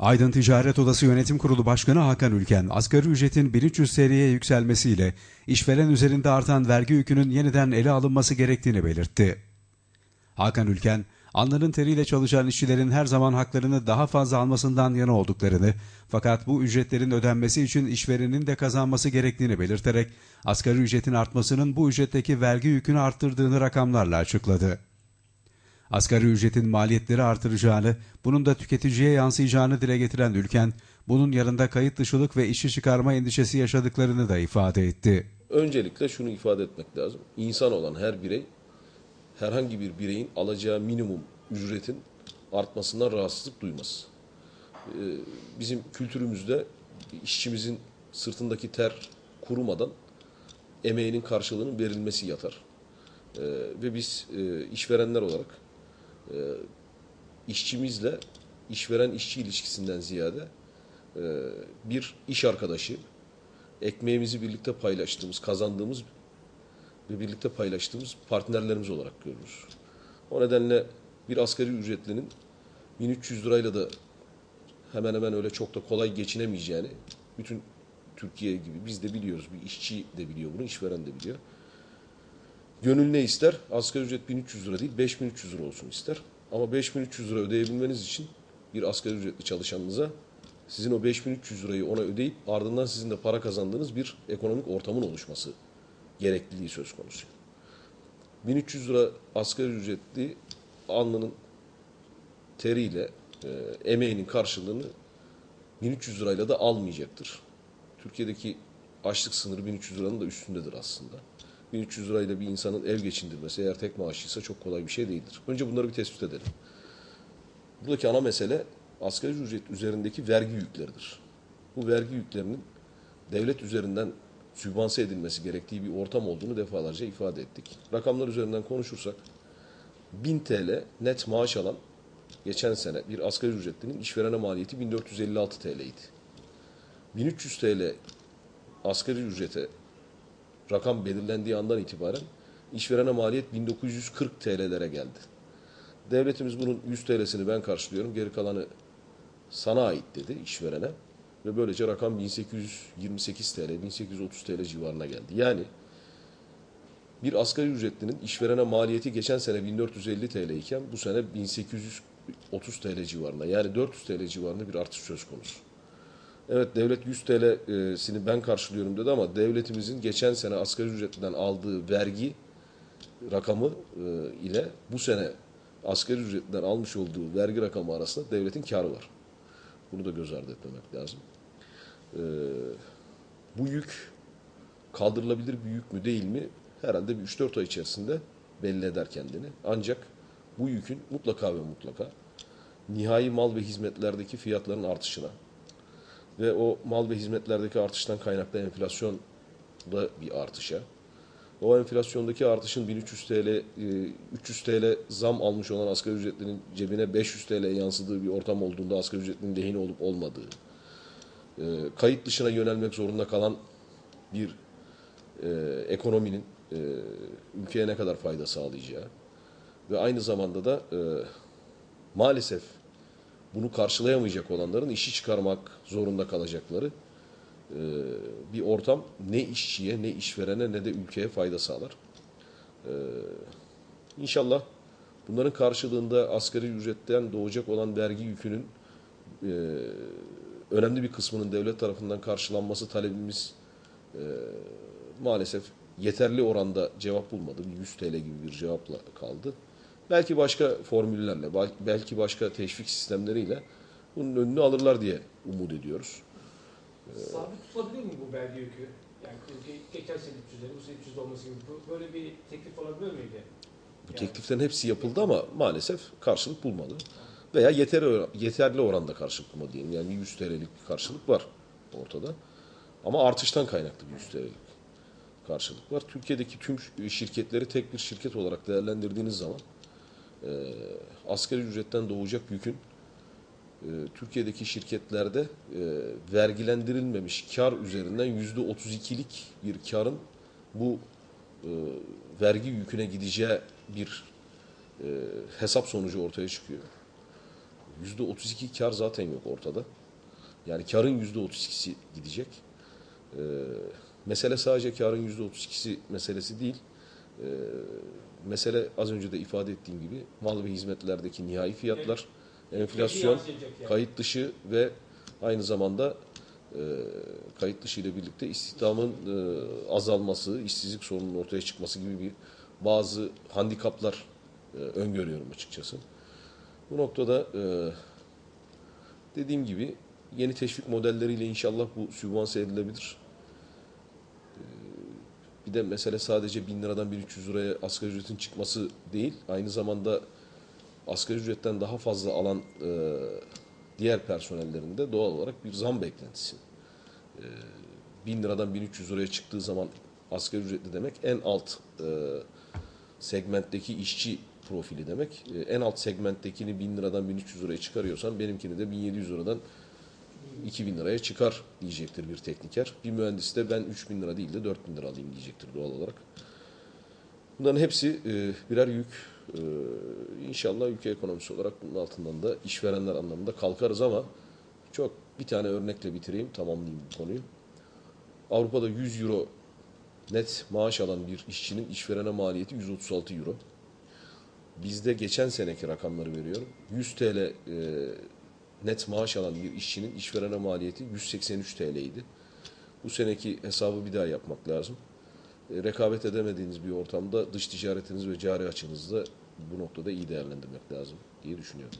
Aydın Ticaret Odası Yönetim Kurulu Başkanı Hakan Ülken, asgari ücretin 1300 TL'ye yükselmesiyle işveren üzerinde artan vergi yükünün yeniden ele alınması gerektiğini belirtti. Hakan Ülken, alnının teriyle çalışan işçilerin her zaman haklarını daha fazla almasından yana olduklarını, fakat bu ücretlerin ödenmesi için işverenin de kazanması gerektiğini belirterek, asgari ücretin artmasının bu ücretteki vergi yükünü arttırdığını rakamlarla açıkladı. Asgari ücretin maliyetleri artıracağını, bunun da tüketiciye yansıyacağını dile getiren Ülken, bunun yanında kayıt dışılık ve işçi çıkarma endişesi yaşadıklarını da ifade etti. Öncelikle şunu ifade etmek lazım. İnsan olan her birey, herhangi bir bireyin alacağı minimum ücretin artmasından rahatsızlık duymaz. Ee, Bizim kültürümüzde işçimizin sırtındaki ter kurumadan emeğinin karşılığının verilmesi yatar. Ee, Ve biz e, işverenler olarak e, işçimizle işveren işçi ilişkisinden ziyade e, bir iş arkadaşı, ekmeğimizi birlikte paylaştığımız, kazandığımız ve birlikte paylaştığımız partnerlerimiz olarak görürüz. O nedenle bir asgari ücretlinin 1300 lirayla da hemen hemen öyle çok da kolay geçinemeyeceğini bütün Türkiye gibi biz de biliyoruz. Bir işçi de biliyor bunu, işveren de biliyor. Gönül ne ister? Asgari ücret 1300 lira değil, 5300 lira olsun ister. Ama 5300 lira ödeyebilmeniz için bir asgari ücretli çalışanınıza sizin o 5300 lirayı ona ödeyip ardından sizin de para kazandığınız bir ekonomik ortamın oluşması gerekliliği söz konusu. 1300 lira asgari ücretli alnının teriyle e, emeğinin karşılığını 1300 lirayla da almayacaktır. Türkiye'deki açlık sınırı 1300 liranın da üstündedir aslında. 1300 lirayla bir insanın ev geçindirmesi eğer tek maaşlıysa çok kolay bir şey değildir. Önce bunları bir tespit edelim. Buradaki ana mesele asgari ücret üzerindeki vergi yükleridir. Bu vergi yüklerinin devlet üzerinden sübvanse edilmesi gerektiği bir ortam olduğunu defalarca ifade ettik. Rakamlar üzerinden konuşursak 1000 TL net maaş alan geçen sene bir asgari ücretlinin işverene maliyeti 1456 TL'ydi. 1300 TL asgari ücrete rakam belirlendiği andan itibaren işverene maliyet 1940 TL'lere geldi. Devletimiz bunun 100 TL'sini ben karşılıyorum, geri kalanı sana ait dedi işverene ve böylece rakam 1828 TL, 1830 TL civarına geldi. Yani bir asgari ücretlinin işverene maliyeti geçen sene 1450 TL iken bu sene 1830 TL civarında yani 400 TL civarında bir artış söz konusu. Evet devlet 100 TL'sini ben karşılıyorum dedi ama devletimizin geçen sene asgari ücretliden aldığı vergi rakamı e, ile bu sene asgari ücretliden almış olduğu vergi rakamı arasında devletin karı var. Bunu da göz ardı etmemek lazım. Ee, bu yük kaldırılabilir bir yük mü değil mi? Herhalde bir 3-4 ay içerisinde belli eder kendini. Ancak bu yükün mutlaka ve mutlaka nihai mal ve hizmetlerdeki fiyatların artışına ve o mal ve hizmetlerdeki artıştan kaynaklı enflasyonda bir artışa, o enflasyondaki artışın 1300 TL, 300 TL zam almış olan asgari ücretlinin cebine 500 TL yansıdığı bir ortam olduğunda asgari ücretlinin lehine olup olmadığı, e, kayıt dışına yönelmek zorunda kalan bir e, ekonominin e, ülkeye ne kadar fayda sağlayacağı ve aynı zamanda da maalesef bunu karşılayamayacak olanların işi çıkarmak zorunda kalacakları e, bir ortam ne işçiye, ne işverene, ne de ülkeye fayda sağlar. E, İnşallah bunların karşılığında asgari ücretten doğacak olan vergi yükünün e, önemli bir kısmının devlet tarafından karşılanması talebimiz maalesef yeterli oranda cevap bulmadı. 100 TL gibi bir cevapla kaldı. Belki başka formüllerle, belki başka teşvik sistemleriyle bunun önünü alırlar diye umut ediyoruz. Sabit tutulabilir mi bu vergi yükü? Yani geçen sene 300'leri, bu sene 300 olması gibi böyle bir teklif olabilir miydi? Bu tekliflerin hepsi yapıldı ama maalesef karşılık bulmadı. Veya yeterli, yeterli oranda karşılık bulmadı diyelim. Yani 100 TL'lik bir karşılık var ortada. Ama artıştan kaynaklı bir 100 TL'lik karşılık var. Türkiye'deki tüm şirketleri tek bir şirket olarak değerlendirdiğiniz zaman e, asgari ücretten doğacak yükün e, Türkiye'deki şirketlerde e, vergilendirilmemiş kar üzerinden yüzde 32'lik bir karın bu e, vergi yüküne gideceği bir e, hesap sonucu ortaya çıkıyor. %32 kar zaten yok ortada. Yani karın %32'si gidecek. Ee, mesele sadece karın %32'si meselesi değil. Ee, mesele az önce de ifade ettiğim gibi mal ve hizmetlerdeki nihai fiyatlar, enflasyon, kayıt dışı ve aynı zamanda e, kayıt dışı ile birlikte istihdamın e, azalması, işsizlik sorununun ortaya çıkması gibi bir bazı handikaplar e, öngörüyorum açıkçası. Bu noktada e, dediğim gibi yeni teşvik modelleriyle inşallah bu sübvanse edilebilir. Bir de mesele sadece 1000 liradan 1300 liraya asgari ücretin çıkması değil, aynı zamanda asgari ücretten daha fazla alan e, diğer personellerin de doğal olarak bir zam beklentisi. E, 1000 liradan 1300 liraya çıktığı zaman asgari ücretli demek en alt e, segmentteki işçi profili demek. E, en alt segmenttekini 1000 liradan 1300 liraya çıkarıyorsan benimkini de 1700 liradan 2000 liraya çıkar diyecektir bir tekniker. Bir mühendis de ben 3000 lira değil de 4000 lira alayım diyecektir doğal olarak. Bunların hepsi e, birer yük. E, inşallah ülke ekonomisi olarak bunun altından da işverenler anlamında kalkarız ama çok bir tane örnekle bitireyim, tamamlayayım bu konuyu. Avrupa'da 100 euro net maaş alan bir işçinin işverene maliyeti 136 euro. Bizde geçen seneki rakamları veriyorum. 100 TL e, net maaş alan bir işçinin işverene maliyeti 183 TL idi. Bu seneki hesabı bir daha yapmak lazım. E, rekabet edemediğiniz bir ortamda dış ticaretiniz ve cari açınızı da bu noktada iyi değerlendirmek lazım diye düşünüyorum.